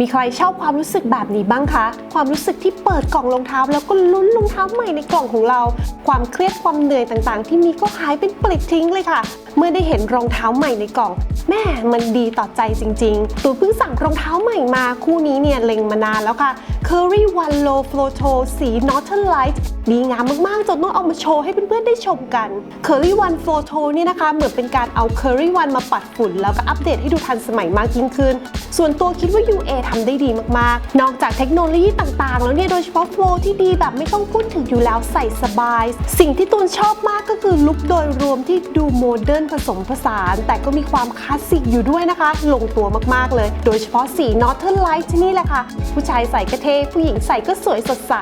มีใครชอบความรู้สึกแบบนี้บ้างคะ ความรู้สึกที่เปิดกล่องรองเท้า แล้วก็ลุ้นรองเท้าใหม่ในกล่องของเรา ความเครียดความเหนื่อยต่างๆ ที่มีก็หายเป็นปลิดทิ้งเลยค่ะ เมื่อได้เห็นรองเท้าใหม่ในกล่อง แม่มันดีต่อใจจริง ๆตัวเพิ่งสั่งรองเท้าใหม่มาคู่นี้เนี่ยเล็งมานานแล้วค่ะ Curry One Low Flow Toe สี Northern Light ดีงามมากๆ จนต้องเอามาโชว์ให้เพื่อนๆได้ชมกัน Curry One Flow Toe เนี่ยนะคะ เหมือนเป็นการเอา Curry One มาปัดฝุ่น แล้วก็อัปเดตให้ดูทันสมัยมากยิ่งขึ้น ส่วนตัวคิดว่า UA ทำได้ดีมากๆ นอกจากเทคโนโลยีต่างๆ แล้วเนี่ยโดยเฉพาะโฟลที่ดีแบบไม่ต้องพูดถึงอยู่แล้วใส่สบาย สิ่งที่ตูนชอบมากก็คือลุคโดยรวมที่ดูโมเดิร์นผสมผสาน แต่ก็มีความคลาสสิกอยู่ด้วยนะคะ ลงตัวมากๆเลย โดยเฉพาะสี Northern Light ที่นี่แหละค่ะ ผู้ชายใส่ก็เท่ผู้หญิงใส่ก็สวยสดใส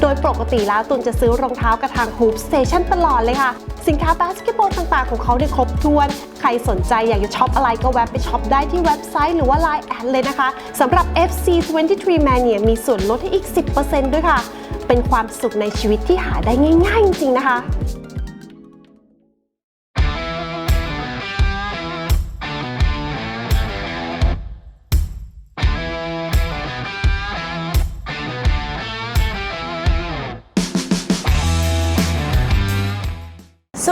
โดยปกติแล้วตูนจะซื้อรองเท้ากระทาง Hoop Station ตลอดเลยค่ะ สินค้าบาสเกตบอลต่างๆ ของเขาได้ครบถ้วน ใครสนใจอยากจะช็อปอะไรก็แวะไปช็อปได้ที่เว็บไซต์หรือว่า Line แอดเลยนะคะสำหรับ FC23 Mania มีส่วนลดให้อีก 10%ด้วยค่ะ เป็นความสุขในชีวิตที่หาได้ง่ายๆ จริงๆนะคะ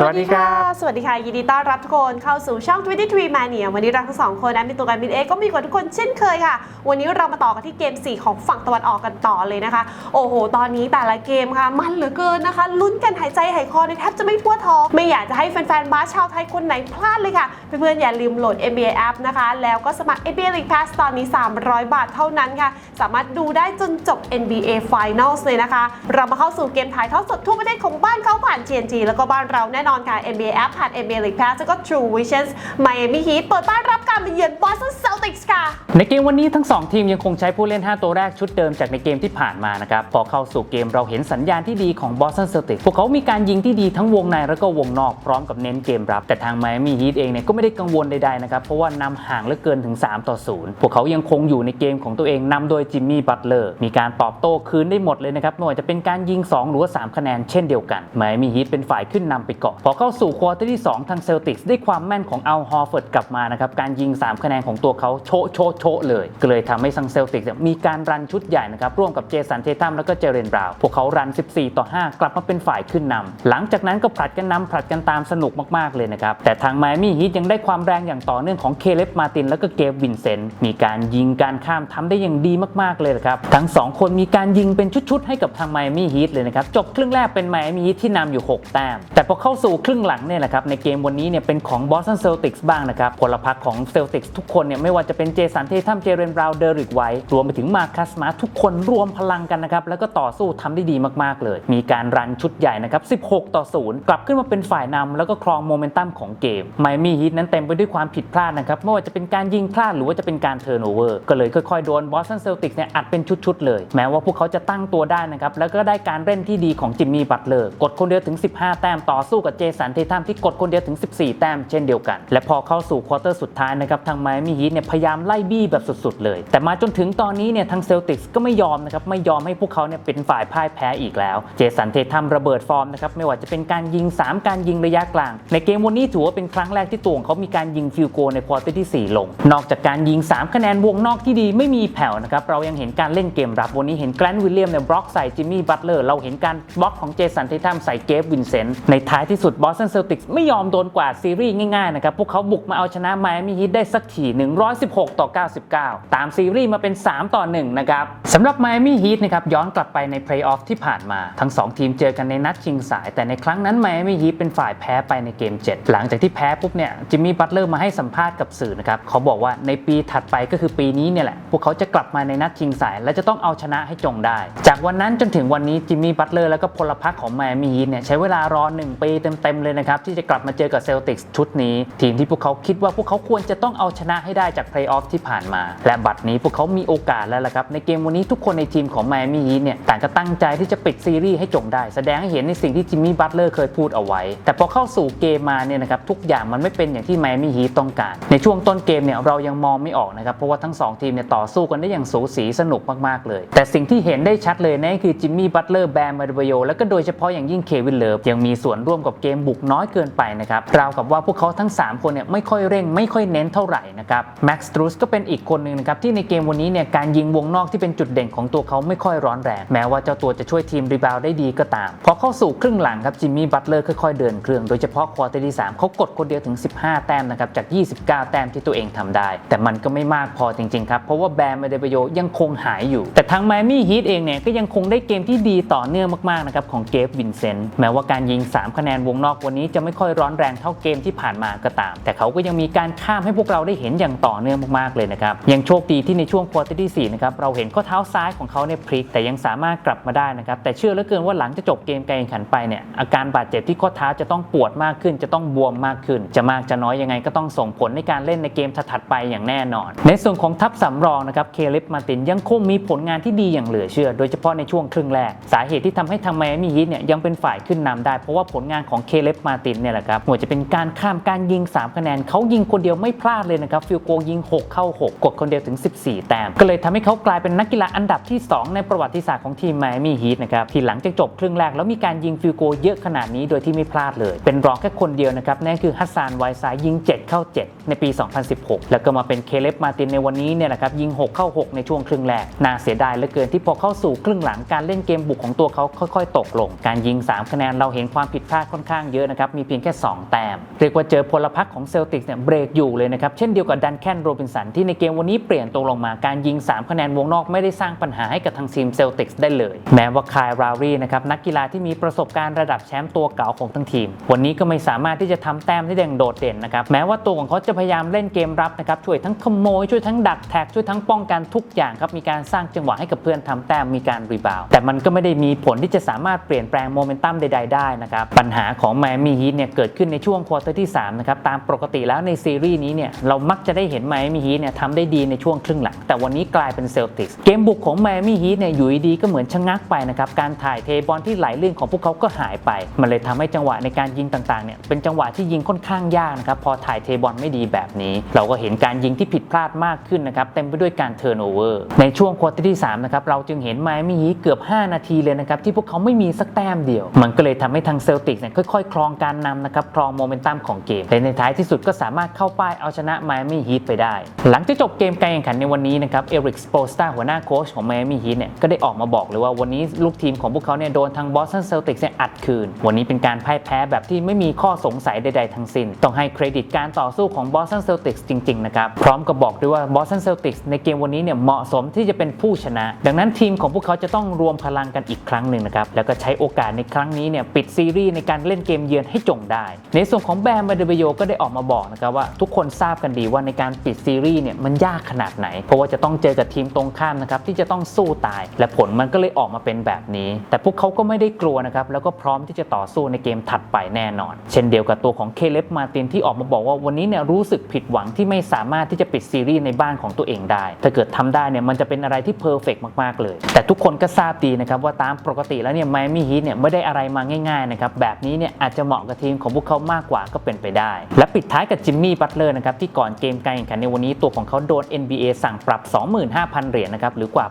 สวัสดีครับสวัสดีค่ะ ยินดีต้อนรับทุกคนเข้าสู่ช่อง 23 Mania วันนี้เราทั้งสองคนนะมีตัวการมินเอก็มีกับทุกคนเช่นเคยค่ะ วันนี้เรามาต่อกันที่เกม 4 ของฝั่งตะวันออกกันต่อเลยนะคะ โอ้โห ตอนนี้แต่ละเกมค่ะ มันเหลือเกินนะคะ ลุ้นกันหายใจหายคอในแทบจะไม่ทั่วท้อง ไม่อยากจะให้แฟนๆบาชาวไทยคนไหนพลาดเลยค่ะ เพื่อนๆอย่าลืมโหลด NBA app นะคะ แล้วก็สมัคร NBA League Pass ตอนนี้ 300 บาทเท่านั้นค่ะ สามารถดูได้จนจบ NBA Finals เลยนะคะ เรามาเข้าสู่เกมถ่ายทอดสดทั่วประเทศของบ้านเขาผ่าน TNT แล้วก็บ้านเราแน่นอนค่ะ NBA app ผ่าน NBA League Pass แล้วก็ True Visions Miami Heat เปิดบ้านรับการมาเยือน Boston Celtics ค่ะ ในเกมวันนี้ทั้ง 2 ทีมยังคงใช้ผู้เล่น 5 ตัวแรกชุดเดิมจากในเกมที่ผ่านมานะครับ พอเข้าสู่เกมเราเห็นสัญญาณที่ดีของ Boston Celtics พวกเขามีการยิงที่ดีทั้งวงในแล้วก็วงนอกพร้อมกับเน้นเกมรับ แต่ทาง Miami Heat เองเนี่ยก็ไม่ได้กังวลใดๆนะครับเพราะว่านำห่างเหลือเกินถึง 3 ต่อ 0 พวกเขายังคงอยู่ในเกมของตัวเองนำโดยจิมมี่บัตเลอร์มีการตอบโต้คืนได้หมดเลยนะครับไม่ว่าจะเป็นการยิง 2 หรือว่า3คะแนนเช่นเดียวกัน Miami Heat เป็นฝ่ายขึ้นนำไปก่อนพอเข้าสู่ควอเตอร์ที่ 2 ทางเซลติกส์ได้ความแม่นของอัลฮอร์เฟิร์ดกลับมานะครับ การยิง 3 คะแนนของตัวเขาโชะโชะโชะเลย ก็เลยทำให้ซังเซลติกส์มีการรันชุดใหญ่นะครับ ร่วมกับเจสันเทตัมแล้วก็เจเรนบราว์พวกเขารัน 14 ต่อ 5 กลับมาเป็นฝ่ายขึ้นนำหลังจากนั้นก็ผลัดกันนำผลัดกันตามสนุกมากๆเลยนะครับ แต่ทางไมอามี่ฮีทยังได้ความแรงอย่างต่อเนื่องของเคเลฟมาตินแล้วก็เกฟวินเซนต์มีการยิงการข้ามทำได้อย่างดีมากๆเลยนะครับทั้งสองคนมีการยิงเป็นชุดๆให้กับทางไมอามี่ฮีทเลยนะครับจบครึ่งแรกเป็นไมอามี่ฮีทที่นำอยู่ 6 แต้มแต่พอเข้าสู่ครึ่งหลังเนี่ยแหละครับในเกมวันนี้เนี่ยเป็นของบอสตันเซลติกส์บ้างนะครับพลพรรคของเซลติกส์ทุกคนเนี่ยไม่ว่าจะเป็นเจสันเททัมเจเรนบราวน์เดอริกไวท์รวมไปถึงมาคัสมาทุกคนรวมพลังกันนะครับแล้วก็ต่อสู้ทำได้ดีมากๆเลย มีการรันชุดใหญ่นะครับ 16 ต่อ 0 กลับขึ้นมาเป็นฝ่ายนำแล้วก็ครองโมเมนตัมของเกมไมมี่ฮีทนั้นเต็มไปด้วยความผิดพลาดนะครับไม่ว่าจะเป็นการยิงพลาดหรือว่าจะเป็นการเทิร์นโอเวอร์ก็เลยค่อยๆโดนบอสตันเซลติกส์เนี่ยอัดเป็นชุดๆเลย แม้ว่าพวกเขาจะตั้งตัวได้นะครับแล้วก็ได้การเล่นที่ดีของจิมมี่บัตเลอร์กดคนเดียวถึง 15 แต้มต่อสู้กับเจสันเททัมที่กดคนเดียวถึง 14 แต้มเช่นเดียวกัน และพอเข้าสู่ควอเตอร์สุดท้ายนะครับทางไมมี่ฮีทเนี่ยพยายามไล่บี้แบบสุดๆเลย แต่มาจนถึงตอนนี้เนี่ยทางเซลติกส์ก็ไม่ยอมนะครับไม่ยอมให้พวกเขาเนี่ยเป็นฝ่ายพ่ายแพ้อีกแล้ว เจสันเททัมระเบิดฟอร์มนะครับไม่ว่าจะเป็นการยิง 3 การยิงระยะกลาง ในเกมวันนี้ถือว่าเป็นครั้งแรกที่ตัวของเขามีการยิงฟิลโกในควอเตอร์ที่ 4 ลง นอกจากการยิง 3 คะแนนวงนอกที่ดีไม่มีแผ่วนะครับเรายังเห็นการเล่นเกมรับวันนี้เห็นแกลนวิลเลียมเนี่ยบล็อกใส่จิมมี่บัตเลอร์เราเห็นการบล็อกของเจสันเททัมใส่เกฟวินเซนต์ในท้ายที่สุดุดบอสตันเซลติกส์ไม่ยอมโดนกวาดซีรีส์ง่ายๆนะครับ พวกเขาบุกมาเอาชนะไมอามี่ฮีทได้สักที116 ต่อ 99 ตามซีรีส์มาเป็น 3 ต่อ 1 นะครับสำหรับไมอามี่ฮีทนะครับย้อนกลับไปในเพลย์ออฟที่ผ่านมา ทั้ง 2 ทีมเจอกันในนัดชิงสาย แต่ในครั้งนั้นไมอามี่ฮีทเป็นฝ่ายแพ้ไปในเกม 7 หลังจากที่แพ้ปุ๊บเนี่ยจิมมี่บัตเลอร์มาให้สัมภาษณ์กับสื่อนะครับเขาบอกว่าในปีถัดไปก็คือปีนี้เนี่ยแหละพวกเขาจะกลับมาในนัดชิงสาย และจะต้องเอาชนะให้จงได้ จากวันนั้นจนถึงวันนี้จิมมี่บัตเลอร์แล้วก็พลพรรคของไมอามี่ฮีทเนี่ยใช้เวลารอ1ปีเต็มๆเลยนะครับ ที่จะกลับมาเจอกับเซลติกส์ชุดนี้ ทีมที่พวกเขาคิดว่าพวกเขาควรจะต้องเอาชนะให้ได้จากเพลย์ออฟที่ผ่านมา และบัดนี้พวกเขามีโอกาสแล้วล่ะครับ ในเกมวันนี้ทุกคนในทีมของไมอามี่ฮีทเนี่ยต่างก็ตั้งใจที่จะปิดซีรีส์ให้จงได้ แสดงให้เห็นในสิ่งที่จิมมี่บัตเลอร์เคยพูดเอาไว้ แต่พอเข้าสู่เกมมาเนี่ยนะครับทุกอย่างมันไม่เป็นอย่างที่ไมอามี่ฮีทต้องการ ในช่วงต้นเกมเนี่ยเรายังมองไม่ออกนะครับเพราะว่าทั้งสองทีมเนี่ยต่อสู้กันได้อย่างสูสีสนุกมากๆเลย แต่สิ่งที่เห็นได้ชัดเลยนั่นก็คือจิมมี่บัตเลอร์แบมมาร์เบโยและก็โดยเฉพาะอย่างยิ่งเควินเลิฟยังมีส่วนร่วมกับเกกมบุกน้อยเกินไปนะครับราวกับว่าพวกเขาทั้ง 3 คนเนี่ยไม่ค่อยเร่งไม่ค่อยเน้นเท่าไหร่นะครับแม็กซ์ตรูสก็เป็นอีกคนหนึ่งนะครับที่ในเกมวันนี้เนี่ยการยิงวงนอกที่เป็นจุดเด่นของตัวเขาไม่ค่อยร้อนแรงแม้ว่าเจ้าตัวจะช่วยทีมรีบาวได้ดีก็ตามพอเข้าสู่ครึ่งหลังครับจิมมี่บัตเลอร์ค่อยๆเดินเครื่องโดยเฉพาะควอเตอร์ที่สามเขากดคนเดียวถึง 15 แต้มนะครับจาก 29 แต้มที่ตัวเองทำได้ แต่มันก็ไม่มากพอจริงๆครับเพราะว่าแบมเมเดเบโยยังคงหายอยู่ แต่ทางไมมี่ฮีทเองเนี่ยก็ยังคงได้เกมที่ดีต่อเนื่องมากๆนะครับของเกฟวินเซนต์แม้ว่าการยิง 3 คะแนนวงนอกวันนี้จะไม่ค่อยร้อนแรงเท่าเกมที่ผ่านมาก็ตาม แต่เขาก็ยังมีการข้ามให้พวกเราได้เห็นอย่างต่อเนื่องมากๆเลยนะครับยังโชคดีที่ในช่วงควอเตอร์ที่สี่นะครับเราเห็นข้อเท้าซ้ายของเขาเนี่ยพลิก แต่ยังสามารถกลับมาได้นะครับแต่เชื่อเหลือเกินว่าหลังจะจบเกมการแข่งขันไปเนี่ยอาการบาดเจ็บที่ข้อเท้าจะต้องปวดมากขึ้น จะต้องบวมมากขึ้น จะมากจะน้อยยังไงก็ต้องส่งผลในการเล่นในเกมถัดๆไปอย่างแน่นอน ในส่วนของทัพสำรองนะครับเคลิปมาตินยังคงมีผลงานที่ดีอย่างเหลือเชื่อ โดยเฉพาะในช่วงครึ่งแรกสาเหตุที่ทำให้ทางไมอามี่ฮีทเนี่ยยังเป็นฝ่ายขึ้นนำได้เพราะว่าผลงานของของเคเลปมาตินเนี่ยแหละครับไม่ว่าจะเป็นการข้ามการยิง 3 คะแนนเขายิงคนเดียวไม่พลาดเลยนะครับฟิลโกยิง 6 เข้า 6 กดคนเดียวถึง 14 แต้ม ก็เลยทำให้เขากลายเป็นนักกีฬาอันดับที่ 2 ในประวัติศาสตร์ของทีมไมอามี่ฮีทนะครับที่หลังจากจบครึ่งแรกแล้วมีการยิงฟิลโกเยอะขนาดนี้โดยที่ไม่พลาดเลย เป็นรองแค่คนเดียวนะครับนั่นคือฮัสซานไวซายยิง 7 เข้า 7 ในปี 2016 แล้วก็มาเป็นเคเลปมาตินในวันนี้เนี่ยแหละครับยิง 6 เข้า 6 ในช่วงครึ่งแรกน่าเสียดายเหลือเกินที่พอเข้าสู่ครึ่งหลังการเล่นเกมบุกของตัวเขาค่อย ๆ ตกลง การยิง 3 คะแนนเราเห็นความผิดพลาดค่อนข้างเยอะนะครับ มีเพียงแค่ 2 แต้ม เรียกว่าเจอพลพรรคของเซลติกเนี่ยเบรกอยู่เลยนะครับ เช่นเดียวกับดันแคนโรบินสันที่ในเกมวันนี้เปลี่ยนตัวลงมาการยิง 3 คะแนนวงนอกไม่ได้สร้างปัญหาให้กับทางทีมเซลติกได้เลย แม้ว่าคายรารีนะครับนักกีฬาที่มีประสบการณ์ระดับแชมป์ตัวเก่าของทั้งทีม วันนี้ก็ไม่สามารถที่จะทำแต้มได้อย่างโดดเด่นนะครับแม้ว่าตัวของเขาจะพยายามเล่นเกมรับนะครับช่วยทั้งขโมยช่วยทั้งดักแท็กช่วยทั้งป้องกันทุกอย่างครับมีการสร้างจังหวะให้กับเพื่อนทำแต้มมีการรีบาวแต่มันก็ไม่ได้มีผลที่จะสามารถเปลี่ยนแปลงโมเมนตัมใด ๆ ได้นะครับปัญหาของแมมี่ฮีทเนี่ยเกิดขึ้นในช่วงควอเตอร์ที่3นะครับตามปกติแล้วในซีรีส์นี้เนี่ยเรามักจะได้เห็นแมมี่ฮีทเนี่ยทำได้ดีในช่วงครึ่งหลัง แต่วันนี้กลายเป็นเซลติกส์เกมบุกของแมมี่ฮีทเนี่ยอยู่ดีก็เหมือนชะงักไปนะครับการถ่ายเทบอลที่ไหลลื่นของพวกเขาก็หายไป มันเลยทำให้จังหวะในการยิงต่างๆเนี่ยเป็นจังหวะที่ยิงค่อนข้างยากนะครับพอถ่ายเทบอลไม่ดีแบบนี้ เราก็เห็นการยิงที่ผิดพลาดมากขึ้นนะครับเต็มไปด้วยการเทิร์นโอเวอร์ในช่วงควอเตอร์ที่3นะครับเราจึงเห็นไมอามี่ฮีทเกือบ 5 นาทีเลยนะครับที่พวกเขาไม่มีสักแต้มเดียว มันก็เลยทำให้ทางเซลติกเนี่ยค่อยๆ ครองการนำนะครับครองโมเมนตัมของเกมและในท้ายที่สุดก็สามารถเข้าป้ายเอาชนะไมอามี่ฮีทไปได้ หลังจากจบเกมการแข่งขันในวันนี้นะครับเอริกสโปสตาหัวหน้าโค้ชของไมอามี่ฮีทเนี่ยก็ได้ออกมาบอกเลยว่าวันนี้ลูกทีมของพวกเขาเนี่ยโดนทางบอสตันเซลติกเนี่ยอัดคืน วันนี้เป็นการพ่ายแพ้แบบที่ไม่มีข้อสงสัยใดๆทั้งสิ้น ต้องให้เครดิตการต่อสู้ของบอสตันเซลติกจริงๆนะครับพร้อมกับบอกด้วยว่าบอสตันเซลติกในเกมวันนี้เนี่ยเหมาะสมที่จะเป็นผู้ชนะ ดังนั้นทีมของพวกเขาจะต้องรวมพลังกันอีกครั้งหนึ่งนะครับแล้วก็ใช้โอกาสในครั้งนี้เนี่ยปิดซีรีส์ในการเล่นเกมเยือนให้จงได้ ในส่วนของแบรนด์บาเดเบโยก็ได้ออกมาบอกนะครับว่าทุกคนทราบกันดีว่าในการปิดซีรีส์เนี่ยมันยากขนาดไหน เพราะว่าจะต้องเจอกับทีมตรงข้ามนะครับที่จะต้องสู้ตาย และผลมันก็เลยออกมาเป็นแบบนี้ แต่พวกเขาก็ไม่ได้กลัวนะครับแล้วก็พร้อมที่จะต่อสู้ในเกมถัดไปแน่นอน เช่นเดียวกับตัวของเคเลปมาตินที่ออกมาบอกว่าวันนี้เนี่ยรู้สึกผิดหวังที่ไม่สามารถที่จะปิดซีรีส์ในบ้านของตัวเองได้ ถ้าเกิดทำได้เนี่ยมันจะเป็นอะไรที่เพอร์เฟกมากๆเลย แต่ทุกคนก็ทราบดีนะครับว่าตามปกติแล้วเนี่ยไมมี่ฮีทเนี่ยไม่ได้อะไรมาง่ายๆนะครับแบบนี้เนี่ยอาจจะเหมาะกับทีมของพวกเขามากกว่าก็เป็นไปได้ และปิดท้ายกับจิมมี่บัตเลอร์นะครับที่ก่อนเกมการแข่งขันในวันนี้ตัวของเขาโดน NBA สั่งปรับ 25,000 เหรียญนะครับหรือกว่า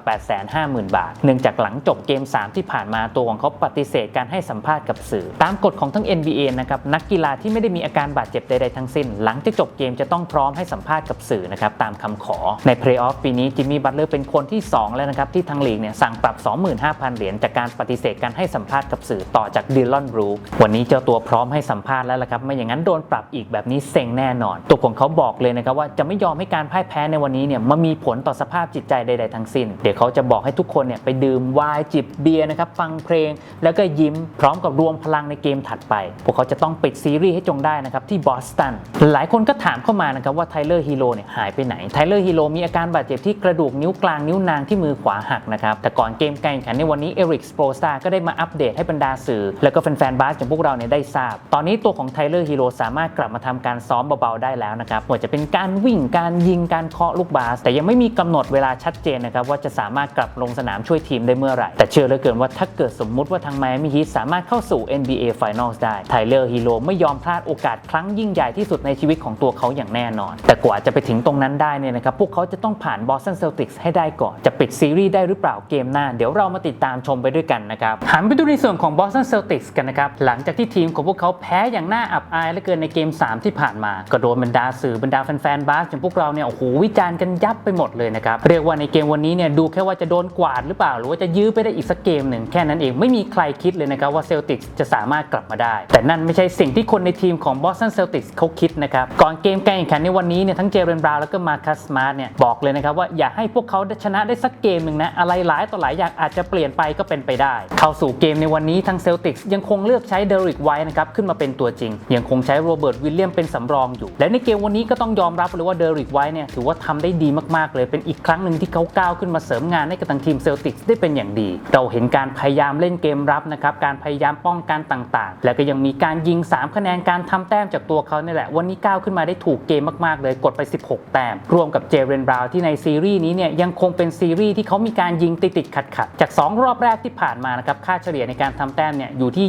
850,000 บาท เนื่องจากหลังจบเกม 3 ที่ผ่านมาตัวของเขาปฏิเสธการให้สัมภาษณ์กับสื่อ ตามกฎของทั้ง NBA นะครับนักกีฬาที่ไม่ได้มีอาการบาดเจ็บใดๆทั้งสิ้น หลังจากจบเกมจะต้องพร้อมให้สัมภาษณ์กับสื่อนะครับตามคำขอในเพลย์ออฟปีนี้จิมมี่บัตเลอร์เป็นคนที่ 2 แล้วนะครับที่ทางลีกเนี่ยสั่งปรับ 25,000 เหรียญจากการปฏิเสธการให้สัมภาษณ์กับสื่อต่อจากดิลลอนบรูวันนี้เจ้าตัวพร้อมให้สัมภาษณ์แล้วละครับ ไม่อย่างนั้นโดนปรับอีกแบบนี้เซ็งแน่นอน ตัวของเขาบอกเลยนะครับว่าจะไม่ยอมให้การพ่ายแพ้ในวันนี้เนี่ยมามีผลต่อสภาพจิตใจใด ๆ ทั้งสิ้น เดี๋ยวเขาจะบอกให้ทุกคนเนี่ยไปดื่มวน์จิบเบียร์นะครับฟังเพลง แล้วก็ยิ้มพร้อมกับรวมพลังในเกมถัดไป พวกเขาจะต้องปิดซีรีส์ให้จงได้นะครับที่บอสตันหลายคนก็ถามเข้ามานะครับว่าไทเลอร์ฮีโร่เนี่ยหายไปไหนไทเลอร์ฮีโร่มีอาการบาดเจ็บที่กระดูกนิ้วกลางนิ้วนางที่มือขวาหักนะครับแต่ก่อนเกมการแข่งขันในวันนี้เอริกสโปรซาก็ได้มาอัปเดตให้บรรดาสื่อ แล้วก็แฟนๆบาสของพวกเราเนี่ยได้ทราบ ตอนนี้ตัวของไทเลอร์ฮีโร่สามารถกลับมาทำการซ้อมเบาๆได้แล้วนะครับไม่ว่าจะเป็นการวิ่งการยิงการเคาะลูกบาสแต่ยังไม่มีกำหนดเวลาชัดเจนนะครับว่าจะสามารถกลับลงสนามช่วยทีมได้เมื่อไหร่ แต่เชื่อเหลือเกินว่าถ้าเกิดสมมุติว่าทางไมอามี่ฮีทสามารถเข้าสู่ NBA Finals ได้ไทเลอร์ฮีโร่ไม่ยอมพลาดโอกาสครั้งยิ่งใหญ่ที่สุดในชีวิตของตัวเขาอย่างแน่นอน แต่กว่าจะไปถึงตรงนั้นได้เนี่ยนะครับพวกเขาจะต้องผ่าน Boston Celtics ให้ได้ก่อนจะปิดซีรีส์ได้หรือเปล่าเกมหน้า เดี๋ยวเรามาติดตามชมไปด้วยกันนะครับหันไปดูในส่วนของ Boston Celtics กันนะครับหลังจากจากที่ทีมของพวกเขาแพ้อย่างน่าอับอายเหลือเกินในเกม 3 ที่ผ่านมา ก็โดนบรรดาสื่อบรรดาแฟนๆบาสอย่างพวกเราเนี่ยโอ้โหวิจารณ์กันยับไปหมดเลยนะครับเรียกว่าในเกมวันนี้เนี่ยดูแค่ว่าจะโดนกวาดหรือเปล่า หรือว่าจะยื้อไปได้อีกสักเกมหนึ่งแค่นั้นเองไม่มีใครคิดเลยนะครับว่าเซลติกจะสามารถกลับมาได้ แต่นั่นไม่ใช่สิ่งที่คนในทีมของบอสตันเซลติกเขาคิดนะครับก่อนเกมการแข่งขันในวันนี้เนี่ยทั้งเจเรนบราวแล้วก็มาคัสมาร์ทเนี่ยบอกเลยนะครับว่าอย่าให้พวกเขาชนะได้สักเกมหนึ่งนะอะไรหลายต่อหลายอย่างอาจจะเปลี่ยนไปก็เป็นไปได้ เข้าสู่เกมในวันนี้ทางเซลติกยังคงเลือกใช้เดริกไว้นะครับขึ้นมาเป็นตัวจริง ยังคงใช้โรเบิร์ตวิลเลียมเป็นสำรองอยู่ และในเกมวันนี้ก็ต้องยอมรับเลยว่าเดริกไว้เนี่ยถือว่าทำได้ดีมากๆเลยเป็นอีกครั้งหนึ่งที่เขาก้าวขึ้นมาเสริมงานให้กับทางทีมเซลติกได้เป็นอย่างดี เราเห็นการพยายามเล่นเกมรับนะครับการพยายามป้องกันต่างๆ แล้วก็ยังมีการยิง 3 คะแนนการทำแต้มจากตัวเขาเนี่ยแหละวันนี้ก้าวขึ้นมาได้ถูกเกมมากๆเลยกดไป 16 แต้มรวมกับเจเรนบราวน์ที่ในซีรีส์นี้เนี่ยยังคงเป็นซีรีส์ที่เขามีการยิงติดๆขัดๆจาก 2 รอบแรกที่ผ่านมานะครับค่าเฉลี่ยในการทำแต้มเนี่ยอยู่ที่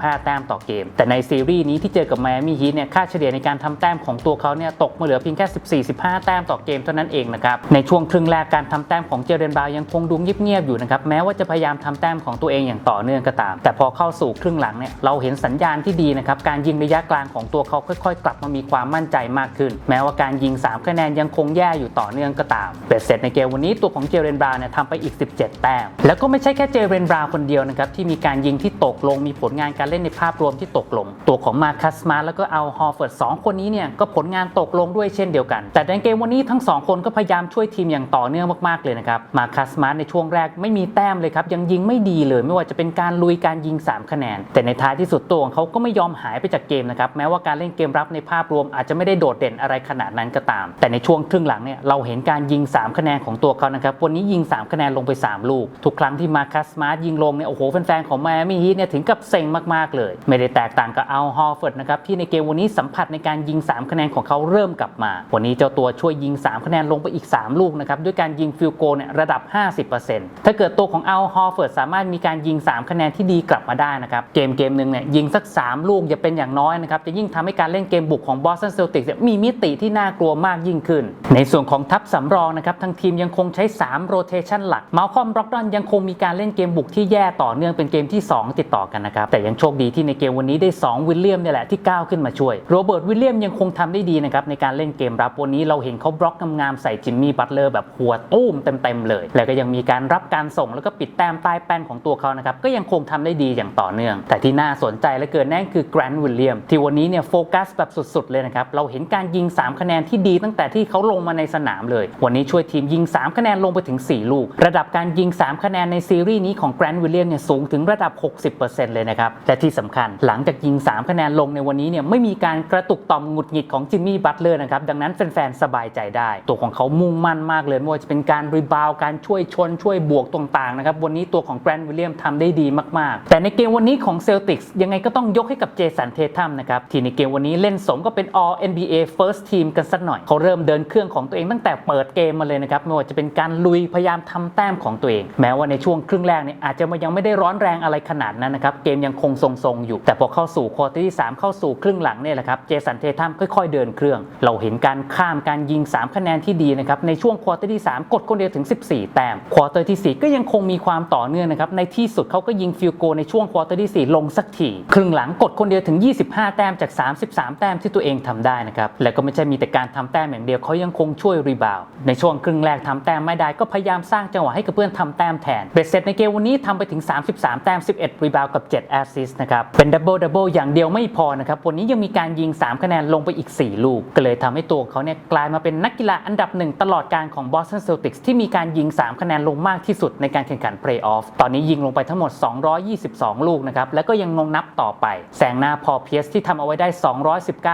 24-25แต้มต่อเกม แต่ในซีรีส์นี้ที่เจอกับไมอามี่ฮีทเนี่ยค่าเฉลี่ยในการทำแต้มของตัวเขาเนี่ยตกมาเหลือเพียงแค่ 14-15 แต้มต่อเกมเท่านั้นเองนะครับในช่วงครึ่งแรกการทำแต้มของเจเรนบาวน์ยังคงดูเงียบๆอยู่นะครับแม้ว่าจะพยายามทำแต้มของตัวเองอย่างต่อเนื่องก็ตาม แต่พอเข้าสู่ครึ่งหลังเนี่ยเราเห็นสัญญาณที่ดีนะครับการยิงระยะกลางของตัวเขาค่อยๆ กลับมามีความมั่นใจมากขึ้น แม้ว่าการยิง 3 คะแนนยังคงแย่อยู่ต่อเนื่องก็ตามเบ็ดเสร็จในเกมวันนี้ตัวของเจเรนบราวน์เนี่ยทำไปอีก 17 แต้ม แล้วก็ไม่ใช่แค่เจเรนบราวคนเดียวนะครับที่มีการยิงที่ตกลงมีผลงานการเล่นในภาพรวมที่ตกลง ตัวของมาคัสมาร์แล้วก็เอาฮอร์เฟิร์ดสองคนนี้เนี่ยก็ผลงานตกลงด้วยเช่นเดียวกัน แต่ในเกมวันนี้ทั้งสองคนก็พยายามช่วยทีมอย่างต่อเนื่องมากๆเลยนะครับมาคัสมาร์ในช่วงแรกไม่มีแต้มเลยครับยังยิงไม่ดีเลยไม่ว่าจะเป็นการลุยการยิง 3 คะแนน แต่ในท้ายที่สุดตัวของเขาก็ไม่ยอมหายไปจากเกมนะครับแม้ว่าการเล่นเกมรับในภาพรวมอาจจะไม่ได้โดดเด่นอะไรขนาดนั้นก็ตาม แต่ในช่วงครึ่งหลังเนี่ยเราเห็นการยิง 3 คะแนนของตัวเขานะครับวันนี้ยิง 3 คะแนนลงไป 3 ลูก ทุกครั้งที่มาคัสมาร์ยิงลงเนี่ยโอ้โหแฟนๆของไมอามี่ฮีทเนี่ยถึงกับเซ็งมากๆเลย ไม่ได้แตกต่างกับเอาฮอร์เฟิร์ดนะครับที่ในเกมวันนี้สัมผัสในการยิง 3 คะแนนของเขาเริ่มกลับมา วันนี้เจ้าตัวช่วยยิง 3 คะแนนลงไปอีก 3 ลูกนะครับด้วยการยิงฟิลโกลเนี่ยระดับ 50%ถ้าเกิดตัวของเอาฮอร์เฟิร์ดสามารถมีการยิง 3 คะแนนที่ดีกลับมาได้นะครับเกมเกมหนึ่งเนี่ยยิงสัก 3 ลูกอย่าเป็นอย่างน้อยนะครับจะยิ่งทำให้การเล่นเกมบุกของบอสตันเซลติกมีมิติที่น่ากลัวมากยิ่งขึ้น ในส่วนของทัพสำรองนะครับทางทีมยังคงใช้ 3 โรเทชันหลัก เมาลคอมบล็อกดอนยังคงมีการเล่นเกมบุกที่แย่ต่อเนื่องเป็นเกมที่ 2 ติดต่อกันนะครับแต่ยังโชคคดีที่ในเกมวันนี้ได้ 2 วิลเลียมเนี่ยแหละที่ก้าวขึ้นมาช่วย โรเบิร์ตวิลเลียมยังคงทำได้ดีนะครับในการเล่นเกมรับวันนี้เราเห็นเขาบล็อกงามๆใส่จิมมี่บัตเลอร์แบบหัวตุ้มเต็มๆเลย แล้วก็ยังมีการรับการส่งแล้วก็ปิดแต้มใต้แป้นของตัวเขานะครับก็ยังคงทำได้ดีอย่างต่อเนื่อง แต่ที่น่าสนใจเหลือเกินแน่นคือแกรนด์วิลเลียมที่วันนี้เนี่ยโฟกัสแบบสุดๆเลยนะครับเราเห็นการยิง 3 คะแนนที่ดีตั้งแต่ที่เขาลงมาในสนามเลย วันนี้ช่วยทีมยิง 3 คะแนนลงไปถึง 4 ลูก ระดับการยิง 3 คะแนนในซีรีส์นี้ของแกรนด์วิลเลียมเนี่ยสูงถึงระดับ 60%เลยนะครับและที่สำคัญ หลังจากยิง 3 คะแนนลงในวันนี้เนี่ยไม่มีการกระตุกต่อมหงุดหงิดของจิมมี่บัตเลอร์นะครับดังนั้นแฟนๆสบายใจได้ ตัวของเขามุ่งมั่นมากเลยไม่ว่าจะเป็นการรีบาวการช่วยชนช่วยบวกต่างๆนะครับวันนี้ตัวของแกรนด์วิลเลียมทำได้ดีมาก ๆ แต่ในเกมวันนี้ของเซลติกส์ยังไงก็ต้องยกให้กับเจสันเททัมนะครับที่ในเกมวันนี้เล่นสมก็เป็น All NBA First Team กันสักหน่อยเขาเริ่มเดินเครื่องของตัวเองตั้งแต่เปิดเกมมาเลยนะครับไม่ว่าจะเป็นการลุยพยายามทำแต้มของตัวเอง แม้ว่าในช่วงครึ่งแรกเนี่ยอาจจะยังไม่ได้ร้อนแรงอะไรขนาดนั้นนะครับเกมยังคงทรงๆอยู่ แต่พอเข้าสู่ควอเตอร์ที่ 3 เข้าสู่ครึ่งหลังเนี่ยแหละครับเจสันเททัมค่อยๆเดินเครื่อง เราเห็นการข้ามการยิง 3 คะแนนที่ดีนะครับในช่วงควอเตอร์ที่ 3 กดคนเดียวถึง 14 แต้มควอเตอร์ที่ 4 ก็ยังคงมีความต่อเนื่องนะครับในที่สุดเขาก็ยิงฟิลโกในช่วงควอเตอร์ที่ 4 ลงสักทีครึ่งหลังกดคนเดียวถึง 25 แต้มจาก 33 แต้มที่ตัวเองทำได้นะครับและก็ไม่ใช่มีแต่การทำแต้มอย่างเดียวเขายังคงช่วยรีบาวด์ในช่วงครึ่งแรกทำแต้มไม่ได้ก็พยายามสร้างจังหวะให้กับเพื่อนทำแต้มแทนเบ็ดเสร็จในเกมวันนี้ทำไปถึง 33 แต้ม 11 รีบาวกับ 7 แอสซิสต์นะครับ เป็นดับเบิลดับเบิลอย่างเดียวไม่พอนะครับ วันนี้ยังมีการยิง 3 คะแนนลงไปอีก 4 ลูก ก็เลยทำให้ตัวเขาเนี่ยกลายมาเป็นนักกีฬาอันดับหนึ่งตลอดการของ Boston Celtics ที่มีการยิง 3 คะแนนลงมากที่สุดในการแข่งขันเพลย์ออฟ ตอนนี้ยิงลงไปทั้งหมด 222 ลูกนะครับ แล้วก็ยังงงนับต่อไปแซงหน้าพอเพียสที่ทำเอาไว้ได้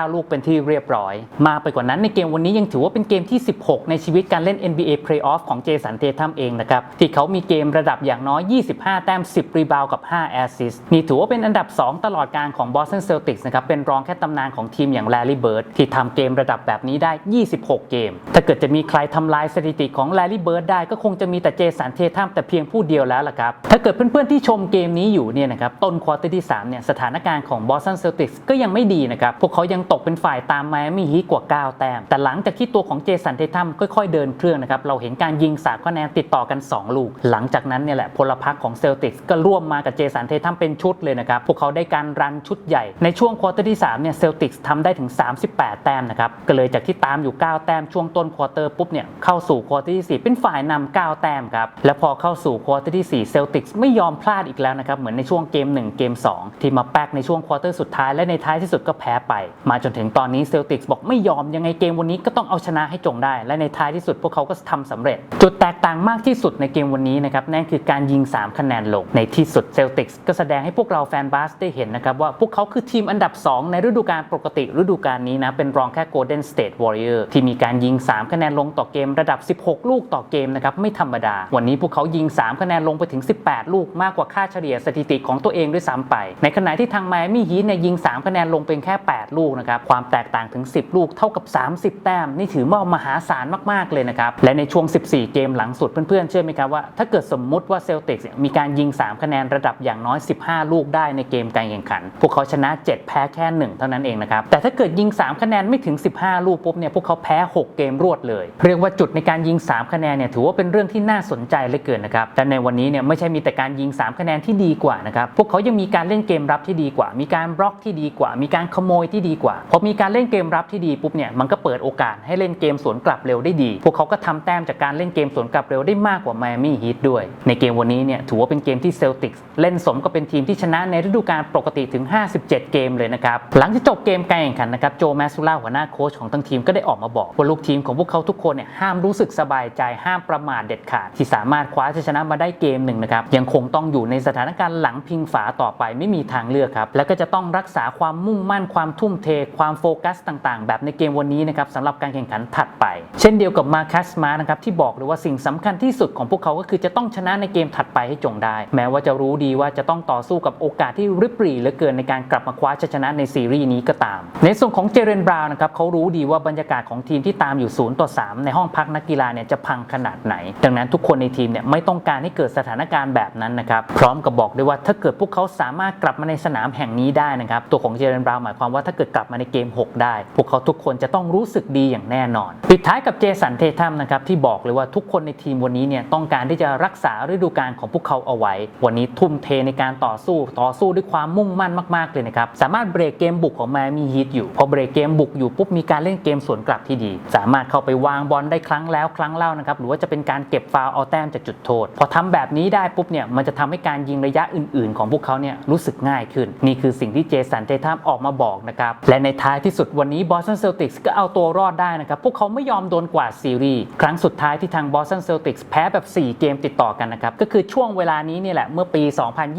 219 ลูกเป็นที่เรียบร้อย มาไปกว่านั้นในเกมวันนี้ยังถือว่าเป็นเกมที่ 16 ในชีวิตการเล่น NBA Playoff ของเจสันเททัมเองนะครับที่เขามีเกมระดับอย่างน้อย 25 แต้ม 10 รีบาวกับ 5 แอสซิสต์นี่ถือว่าเป็นอันดับ 2 ตลอดการของ Boston Celtics นะครับเป็นรองแค่ตำนานของทีมอย่าง Larry Bird ที่ทำเกมระดับแบบนี้ได้ 26 เกม ถ้าเกิดจะมีใครทำลายสถิติของ Larry Bird ได้ก็คงจะมีแต่เจสันเททัมแต่เพียงผู้เดียวแล้วล่ะครับ ถ้าเกิดเพื่อนๆที่ชมเกมนี้อยู่เนี่ยนะครับต้นควอเตอร์ที่3เนี่ยสถานการณ์ของ Boston Celtics ก็ยังไม่ดีนะครับพวกเขายังตกเป็นฝ่ายตาม Miami Heat กว่า 9 แต้ม แต่หลังจากที่ตัวของเจสันเททัมค่อยๆเดินเครื่องนะครับเราเห็นการยิง3คะแนนติดต่อกัน 2 ลูก หลังจากนั้นเนี่ยแหละพลพรรคของเซลติกส์ก็ร่วมมากับเจสันเททัมเป็นชุดเลยนะครับนะครับพวกเขาได้การรันชุดใหญ่ ในช่วงควอเตอร์ที่3เนี่ยเซลติกส์ทำได้ถึง 38 แต้มนะครับก็เลยจากที่ตามอยู่ 9 แต้มช่วงต้นควอเตอร์ปุ๊บเนี่ยเข้าสู่ควอเตอร์ที่ 4 เป็นฝ่ายนำ9แต้มครับและพอเข้าสู่ควอเตอร์ที่4เซลติกส์ไม่ยอมพลาดอีกแล้วนะครับเหมือนในช่วงเกม 1 เกม 2 ที่มาแป๊กในช่วงควอเตอร์สุดท้ายและในท้ายที่สุดก็แพ้ไป มาจนถึงตอนนี้เซลติกส์บอกไม่ยอมยังไงเกมวันนี้ก็ต้องเอาชนะให้จงได้ และในท้ายที่สุดพวกเขาก็ทำสำเร็จ จุดแตกต่างมากที่สุดในเกมวันนี้นะครับนั่นคือการยิง 3 คะแนนลงในที่สุดเซลติกส์ก็แสดงให้พวกเราแฟนบาสได้เห็นนะครับว่าพวกเขาคือทีมอันดับ 2 ในฤดูกาลปกติฤดูกาลนี้นะ เป็นรองแค่ Golden State Warrior ที่มีการยิง 3 คะแนนลงต่อเกมระดับ 16 ลูกต่อเกมนะครับไม่ธรรมดา วันนี้พวกเขายิง 3 คะแนนลงไปถึง 18 ลูกมากกว่าค่าเฉลี่ยสถิติของตัวเองด้วยซ้ำไป ในขณะที่ทางไมอามี่ฮีทเนี่ยยิง 3 คะแนนลงเป็นแค่ 8 ลูกนะครับความแตกต่างถึง 10 ลูกเท่ากับ 30 แต้ม นี่ถือว่ามหาศาลมากๆเลยนะครับและในช่วง 14 เกมหลังสุดเพื่อนๆเชื่อไหมครับว่าถ้าเกิดสมมุติว่าเซลติกมีการยิง 3 คะแนนระดับอย่างน้อย 15 ลูกได้ในเกมการแข่งขัน พวกเขาชนะ 7 แพ้แค่ 1 เท่านั้นเองนะครับ แต่ถ้าเกิดยิง 3 คะแนนไม่ถึง 15 ลูกปุ๊บเนี่ยพวกเขาแพ้ 6 เกมรวดเลย เรียกว่าจุดในการยิง 3 คะแนนเนี่ยถือว่าเป็นเรื่องที่น่าสนใจเลือเกินนะครับแต่ในวันนี้เนี่ยไม่ใช่มีแต่การยิง 3 คะแนนที่ดีกว่านะครับพวกเขายังมีการเล่นเกมรับที่ดีกว่า มีการบล็อกที่ดีกว่า มีการขโมยที่ดีกว่าพอมีการเล่นเกมรับที่ดีปุ๊บเนี่ยมันก็เปิดโอกาสให้เล่นเกมสวนกลับเร็วได้ดี พวกเขาก็ทำแต้มจากการเล่นเกมสวนกลับเร็วได้มากกว่าไมอามี่ฮีทด้วย ในเกมวันนี้เนี่ยถือว่าเป็นเกมที่เซลติกส์เล่นสมกับเป็นทีมที่ชนะในฤดูกาลปกติถึง 57 เกมเลยนะครับหลังจากจบเกมการแข่งขันนะครับโจแมสซูล่าหัวหน้าโค้ชของทั้งทีมก็ได้ออกมาบอกว่าลูกทีมของพวกเขาทุกคนเนี่ยห้ามรู้สึกสบายใจห้ามประมาทเด็ดขาด ที่สามารถคว้าชัยชนะมาได้เกมหนึ่งนะครับยังคงต้องอยู่ในสถานการณ์หลังพิงฝาต่อไปไม่มีทางเลือกครับแล้วก็จะต้องรักษาความมุ่งมั่นความทุ่มเท ความโฟกัสต่างๆ แบบในเกมวันนี้นะครับสำหรับการแข่งขันถัดไป เช่นเดียวกับมาคัสมานะครับที่บอกเลยว่าสิ่งสำคัญที่สุดของพวกเขาก็คือจะต้องชนะในเกมถัดไปให้จงได้ แม้ว่าจะรู้ดีว่าจะต้องต่อสู้กับโอกาสที่ริบหรี่เหลือเกินในการกลับมาคว้าชัยชนะในซีรีส์นี้ก็ตาม ในส่วนของเจเรนบราวน์นะครับเขารู้ดีว่าบรรยากาศของทีมที่ตามอยู่0ต่อ3ในห้องพักนักกีฬาเนี่ยจะพังขนาดไหน ดังนั้นทุกคนในทีมเนี่ยไม่ต้องการให้เกิดสถานการณ์แบบนั้นนะครับพร้อมกับบอกด้วยว่าถ้าเกิดพวกเขาสามารถกลับมาในสนามแห่งนี้ได้นะครับตัวของเจเรนบราวน์หมายความว่าถ้าเกิดกลับมาในเกม 6 ได้ พวกเขาทุกคนจะต้องรู้สึกดีอย่างแน่นอน ปิดท้ายกับเจสันเททัมนะครับที่บอกเลยว่าทุกคนในทีมวันนี้เนี่ยต้องการที่จะรักษาฤดูกาลของพวกเขาเอาไว้ วันนี้ทุ่มเทในการต่อสู้ต่อสู้ด้วยความมุ่งมั่นมากๆเลยนะครับสามารถเบรกเกมบุกของแมมีฮีทอยู่ พอเบรกเกมบุกอยู่ปุ๊บมีการเล่นเกมสวนกลับที่ดี สามารถเข้าไปวางบอลได้ครั้งแล้วครั้งเล่านะครับหรือว่าจะเป็นการเก็บฟาวเอาแต้มจากจุดโทษ พอทำแบบนี้ได้ปุ๊บเนี่ยมันจะทำให้การยิงระยะอื่น ๆ ของพวกเขาเนี่ยรู้สึกง่ายขึ้น นี่คือสิ่งที่เจสันเททัมออกมาบอกนะครับและในท้ายที่สุดวันนี้บอสตันเซลติกส์ก็เอาตัวรอดได้นะครับพวกเขาไม่ยอมโดนกวาดซีรีส์ครั้งสุดท้ายที่ทางบอสตันเซลติกส์แพ้แบบ 4 เกมติดต่อกันนะครับก็คือช่วงเวลานี้นี่แหละเมื่อปี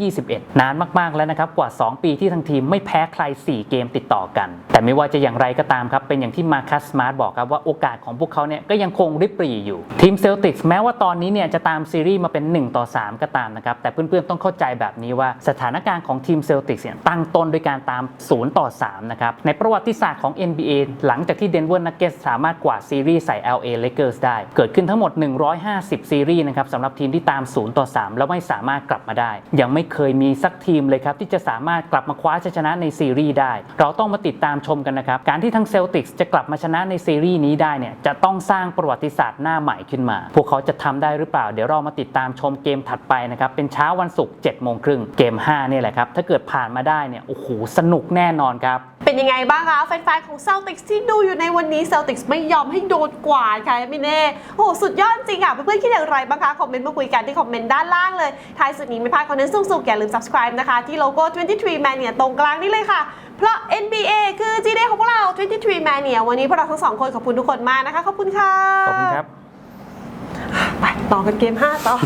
2021 นานมากๆแล้วนะครับกว่า 2 ปีที่ทางทีมไม่แพ้ใคร 4 เกมติดต่อกัน แต่ไม่ว่าจะอย่างไรก็ตามครับ เป็นอย่างที่มาคัสสมาร์ทบอกครับว่าโอกาสของพวกเขาเนี่ยก็ยังคงริบหรี่อยู่ ทีมเซลติกส์แม้ว่าตอนนี้เนี่ยจะตามซีรีส์มาเป็น 1 ต่อ 3 ก็ตามนะครับ แต่เพื่อนๆต้องเข้าใจแบบนี้ว่าสถานการณ์ของทีมเซลติกส์เนี่ยตั้งต้นด้วยการตาม 0 ต่อ 3 นะครับ ในประวัติศาสตร์ของ NBA หลังจากที่เดนเวอร์นักเก็ตสามารถกวาดซีรีส์ใส่ LA Lakers ได้ เกิดขึ้นทั้งหมด 150 ซีรีส์นะครับสำหรับทีมที่ตาม 0 ต่อ 3 แล้วไม่สามารถกลับมาได้ ยังไม่เคยมีสักทีมเลยครับที่จะสามารถกลับมาคว้าชัยชนะในซีรีส์ได้ เราต้องมาติดตามชมกันนะครับ การที่ทั้งเซลติกส์จะกลับมาชนะในซีรีส์นี้ได้เนี่ยจะต้องสร้างประวัติศาสตร์หน้าใหม่ขึ้นมา พวกเขาจะทำได้หรือเปล่า เดี๋ยวเรามาติดตามชมเกมถัดไปนะครับเป็นเช้าวันศุกร์7โมงครึ่งเกม5เนี่ยแหละครับถ้าเกิดผ่านมาได้เนี่ยโอ้โหสนุกแน่นอนครับ เป็นยังไงบ้างคะแฟนๆของ Celtics ที่ดูอยู่ในวันนี้ Celtics ไม่ยอมให้โดนกวาดค่ะมิเน่โอ้โหสุดยอดจริงค่ะ เพื่อนๆคิดอย่างไรบ้างคะคอมเมนต์มาคุยกันที่คอมเมนต์ด้านล่างเลยท้ายสุดนี้ไม่พลาดคอนเทนต์สุกๆอย่าลืม subscribe นะคะ ที่โลโก้ 23 Mania ตรงกลางนี่เลยค่ะ เพราะ NBA คือ G Day ของพวกเรา 23 Mania วันนี้พวกเราทั้งสองคนขอบคุณทุกคนมากนะคะขอบคุณค่ะขอบคุณครับไปต่อกันเกม5ต่อ